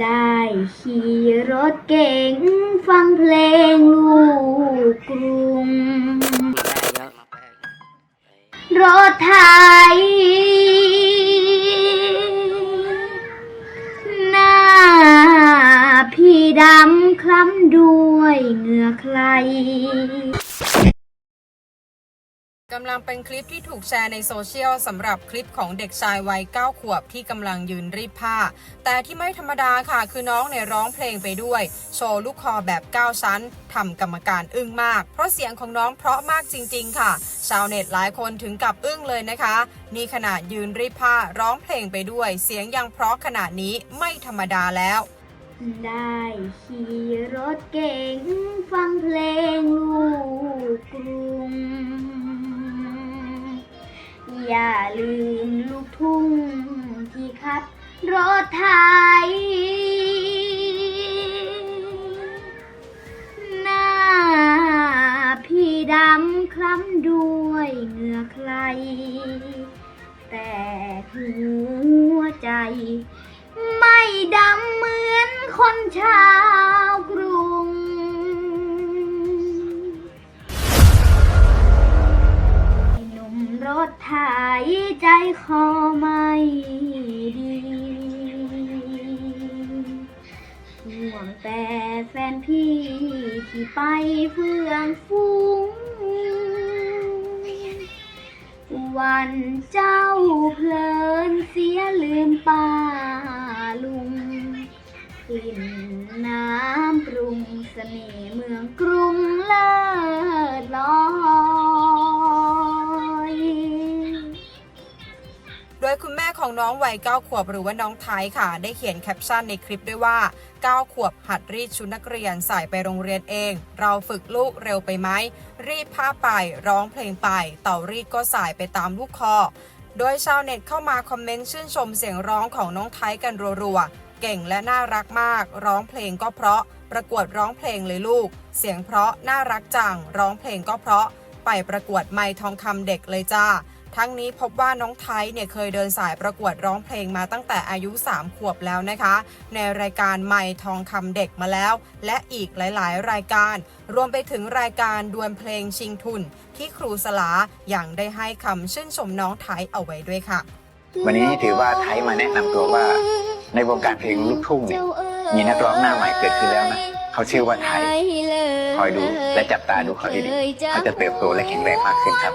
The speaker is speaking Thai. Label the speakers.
Speaker 1: ได้ขี่รถเก๋งฟังเพลงลูกกรุง รถไถหน้าพี่ดำคล้ำด้วยเหงื่อใคร
Speaker 2: กำลังเป็นคลิปที่ถูกแชร์ในโซเชียลสำหรับคลิปของเด็กชายวัย 9 ขวบที่กำลังยืนรีดผ้า แต่ที่ไม่ธรรมดาค่ะ คือน้องเนี่ยร้องเพลงไปด้วย โชว์ลูกคอแบบ 9 ชั้นทำกรรมการอึ้งมาก เพราะเสียงของน้องเพราะมากจริง ๆ ค่ะ ชาวเน็ตหลายคนถึงกับอึ้งเลยนะคะ นี่ขนาดยืนรีดผ้าร้องเพลงไปด้วย เสียงยังเพราะขนาดนี้ไม่ธรรมดาแล้ว
Speaker 1: ได้ขี่รถเก๋งฟังเพลง ลืมลูกทุ่งที่ขับรถไถหน้าพี่ดำคล้ำด้วยเหงื่อใคร แต่หัวใจไม่ดำ ใจคอไม่ดีห่วงแต่แฟนพี่ที่ไปเฟื่องฟูงวันเจ้าเพลินเสียลืมป้าลุงกลิ่นน้ำปรุงเสน่ห์เมืองกรุง
Speaker 2: โดยคุณแม่ของน้องวัย9ขวบหรือว่าน้องไทยค่ะ ได้เขียนแคปชั่นในคลิปด้วยว่า 9 ขวบหัดรีดชุดนักเรียนใส่ไปโรงเรียนเอง เราฝึกลูกเร็วไปไหม รีดผ้าไป ร้องเพลงไป เต่ารีดก็สายไปตามลูกคอ โดยชาวเน็ตเข้ามาคอมเมนต์ชื่นชมเสียงร้องของน้องไทยกันรัวๆ เก่งและน่ารักมาก ร้องเพลงก็เพราะ ประกวดร้องเพลงเลยลูก เสียงเพราะน่ารักจัง ร้องเพลงก็เพราะ ไปประกวดไมค์ทองคำเด็กเลยจ้า ทั้งนี้พบว่าน้องไทยเนี่ยเคยเดินสายประกวดร้องเพลงมาตั้งแต่อายุ 3 ขวบแล้วนะคะ ในรายการไมค์ทองคำเด็กมาแล้ว และอีกหลายๆ รายการ รวมไปถึงรายการดวลเพลงชิงทุน ที่ครูสลาอย่างได้ให้คำชื่นชมน้องไทยเอาไว้ด้วยค่ะ
Speaker 3: วันนี้ถือว่าไทยมาแนะนำตัวว่า ในวงการเพลงลูกทุ่งเนี่ยมีนักร้องหน้าใหม่เกิดขึ้นแล้วนะเขาชื่อว่าไทย คอยดูและจับตาดูเขาดีๆเขาจะเติบโตและแข็งแรงมากขึ้นครับ